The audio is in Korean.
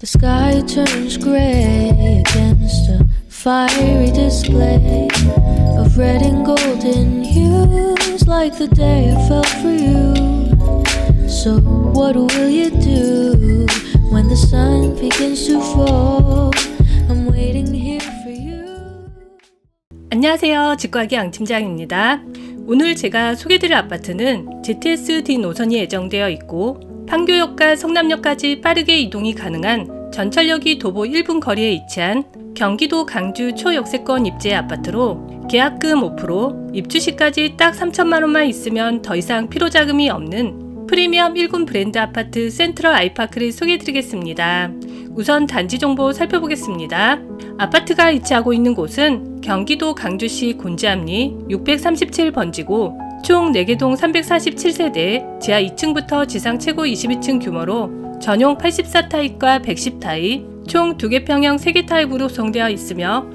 The sky turns gray against a fiery display of red and golden hues, like the day I fell for you. So, what will you do when the sun begins to fall? I'm waiting here for you. 안녕하세요. 직구하기 양팀장입니다. 오늘 제가 소개드릴 아파트는 GTS-D 노선이 예정되어 있고 판교역과 성남역까지 빠르게 이동이 가능한 전철역이 도보 1분 거리에 위치한 경기도 강주 초역세권 입지 아파트로 계약금 5%, 입주 시까지 딱 3천만 원만 있으면 더 이상 필요 자금이 없는 프리미엄 1군 브랜드 아파트 센트럴 아이파크를 소개해 드리겠습니다. 우선 단지 정보 살펴보겠습니다. 아파트가 위치하고 있는 곳은 경기도 강주시 곤지암리 637번지고 총 4개동 347세대 지하 2층부터 지상 최고 22층 규모로 전용 84타입과 110타입 총 2개 평형 3개 타입으로 구성되어 있으며